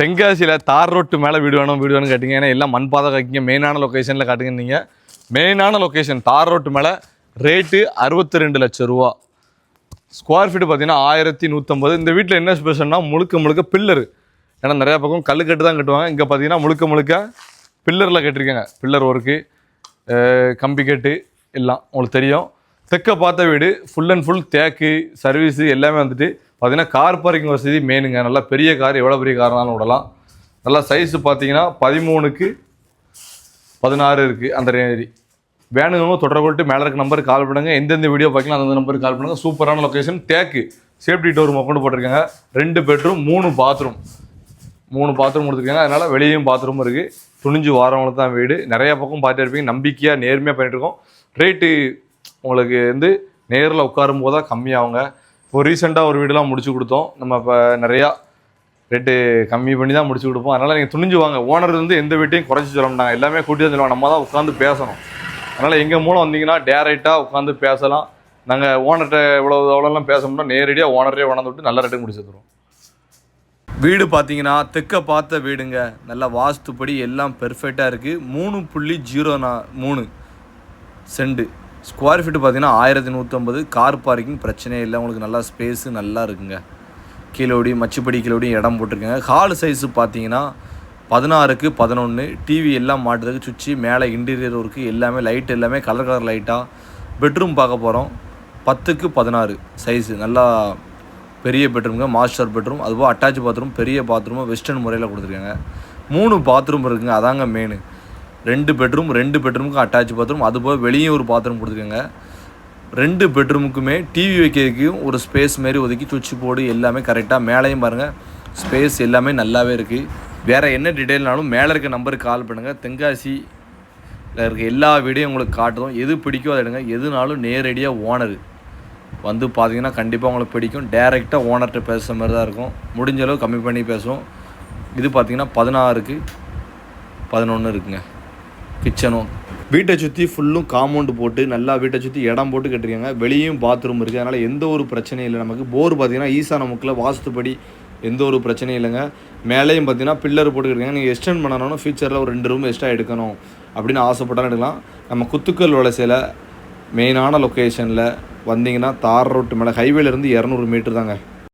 தென்காசியில் தார் ரோட்டு மேலே வீடு வேணும் வீடு வேணும் கேட்டிங்க. ஏன்னா எல்லாம் மண் பாதை காய்க்கிங்க மெயினான லொக்கேஷனில் காட்டுங்க நீங்கள் மெயினான லொக்கேஷன் தார் ரோட்டு மேலே ரேட்டு அறுபத்தி ரெண்டு லட்சம் ரூபா. ஸ்கொயர் ஃபீட் பார்த்தீங்கன்னா ஆயிரத்தி நூற்றம்பது இந்த வீட்டில் என்ன ஸ்பெஷல்னா முழுக்க முழுக்க பில்லரு ஏன்னா நிறையா பக்கம் கல் கட்டு தான் கட்டுவாங்க. இங்கே பார்த்தீங்கன்னா முழுக்க முழுக்க பில்லரில் கட்டிருக்காங்க. பில்லர் ஒர்க்கு கம்பி கட்டு எல்லாம். உங்களுக்கு தெரியும். தெற்க பார்த்த வீடு ஃபுல் அண்ட் ஃபுல் தேக்கு சர்வீஸு எல்லாமே வந்துட்டு பார்த்தீங்கன்னா கார் பார்க்கிங் வசதி மெயினுங்க நல்லா பெரிய கார் எவ்வளோ பெரிய கார்னாலும் விடலாம். நல்லா சைஸு பார்த்தீங்கன்னா பதிமூணுக்கு பதினாறு இருக்குது அந்த ரேரி வேணுங்க தொடர்பு கொண்டு மேலே இருக்க நம்பருக்கு கால் பண்ணுங்கள் எந்தெந்த வீடியோ பார்க்கலாம் அந்தந்த நம்பருக்கு கால் பண்ணுங்கள் சூப்பரான லொக்கேஷன் தேக்கு சேஃப்டி டோர் கொண்டு போட்டிருக்காங்க. ரெண்டு பெட்ரூம் மூணு பாத்ரூம் மூணு பாத்ரூம் கொடுத்துருக்காங்க. அதனால் வெளியும் பாத்ரூம் இருக்குது துணிஞ்சு வாரவங்களுக்கு தான் வீடு. நிறையா பக்கம் பார்த்துட்டு இருப்பீங்க. நம்பிக்கையாக நேர்மையாக பண்ணிட்டு ரேட்டு உங்களுக்கு வந்து நேரில் உட்காரும் போது தான் கம்மியாகுங்க. இப்போ ரீசெண்டாக ஒரு வீடுலாம் முடிச்சு கொடுத்தோம். நம்ம இப்போ நிறையா ரேட்டு கம்மி பண்ணி தான் முடிச்சு கொடுப்போம். அதனால் நீங்கள் துணிஞ்சு வாங்க ஓனர் வந்து எந்த வீட்டையும் குறைச்சி சொல்ல மாட்டாங்க. எல்லாமே கூட்டி தான் சொல்லுவாங்க. நம்ம தான் உட்காந்து பேசணும். அதனால் எங்கள் மூலம் வந்தீங்கன்னா டேரெக்டாக உட்காந்து பேசலாம். நாங்கள் ஓனர்கிட்ட இவ்வளோ அவ்வளோலாம் பேச நேரடியாக ஓனரே உணர்ந்து விட்டு நல்ல ரேட்டுக்கு முடிச்சு தருவோம். வீடு பார்த்தீங்கன்னா தெற்க பார்த்த வீடுங்க. நல்லா வாஸ்துப்படி எல்லாம் பெர்ஃபெக்டாக இருக்குது மூணு புள்ளி ஜீரோ நா மூணு செண்டு. ஸ்கொயர் ஃபீட் பார்த்தீங்கன்னா ஆயிரத்தி நூற்றம்பது கார் பார்க்கிங் பிரச்சனையே இல்லை. உங்களுக்கு நல்லா ஸ்பேஸு நல்லா இருக்குங்க. கீழோடி மச்சுப்படி கீழோடி இடம் போட்டிருக்கேங்க. ஹால் சைஸு பார்த்தீங்கன்னா பதினாறுக்கு பதினொன்று டிவி எல்லாம் மாட்டுறதுக்கு சுவிட்சு மேலே இன்டீரியர் ஒர்க்கு எல்லாமே லைட் எல்லாமே கலர் கலர் லைட்டாக பெட்ரூம் பார்க்க போகிறோம் பத்துக்கு பதினாறு சைஸு நல்லா பெரிய பெட்ரூம்ங்க மாஸ்டர் பெட்ரூம் அதுபோல் அட்டாச் பாத்ரூம் பெரிய பாத்ரூம் வெஸ்டர்ன் முறையில் கொடுத்துருக்காங்க. மூணு பாத்ரூம் இருக்குங்க. அதாங்க மெயினு ரெண்டு பெட்ரூம் ரெண்டு பெட்ரூமுக்கும் அட்டாச் பாத்ரூம் அதுபோல் வெளியே ஒரு பாத்ரூம் கொடுத்துருக்கோங்க. ரெண்டு பெட்ரூமுக்குமே டிவி வைக்கிறதுக்கும் ஒரு ஸ்பேஸ் மாரி ஒதுக்கி சுவிட்ச் போர்டு எல்லாமே கரெக்டாக மேலேயும் பாருங்கள் ஸ்பேஸ் எல்லாமே நல்லாவே இருக்குது வேறு என்ன டீட்டெயில்னாலும் மேலே இருக்க நம்பருக்கு கால் பண்ணுங்கள் தென்காசி இருக்க எல்லா வீடியோ உங்களுக்கு காட்டுறோம். எது பிடிக்கோ அதை எடுங்க. எதுனாலும் நேரடியாக ஓனர் வந்து பார்த்தீங்கன்னா கண்டிப்பாக உங்களுக்கு பிடிக்கும். டேரெக்டாக ஓனர்கிட்ட பேசுகிற மாதிரி தான் இருக்கும். முடிஞ்சளவு கம்மி பண்ணி பேசுவோம். இது பார்த்தீங்கன்னா பதினாறுக்கு பதினொன்று இருக்குங்க. கிச்சனும் வீட்டை சுற்றி ஃபுல்லும் காம்பவுண்டு போட்டு நல்லா வீட்டை சுற்றி இடம் போட்டு கட்டிருக்காங்க வெளியும் பாத்ரூம் இருக்குது அதனால் எந்த ஒரு பிரச்சனையும் இல்லை நமக்கு. போர் பார்த்தீங்கன்னா ஈசான முக்கில் வாஸ்துப்படி எந்த ஒரு பிரச்சனையும் இல்லைங்க. மேலேயும் பார்த்தீங்கன்னா பில்லர் போட்டுக்கிட்டு நீங்கள் எக்ஸ்டெண்ட் பண்ணணும்னா ஃபியூச்சரில் ஒரு ரெண்டு ரூம் எக்ஸ்ட்ரா எடுக்கணும் அப்படின்னு ஆசைப்பட்டாலும் எடுக்கலாம். நம்ம குத்துக்கல் வலசையில் மெயினான லொக்கேஷனில் வந்தீங்கன்னா தார் ரோட்டு மேலே ஹைவேலேருந்து இரநூறு மீட்ரு தாங்க.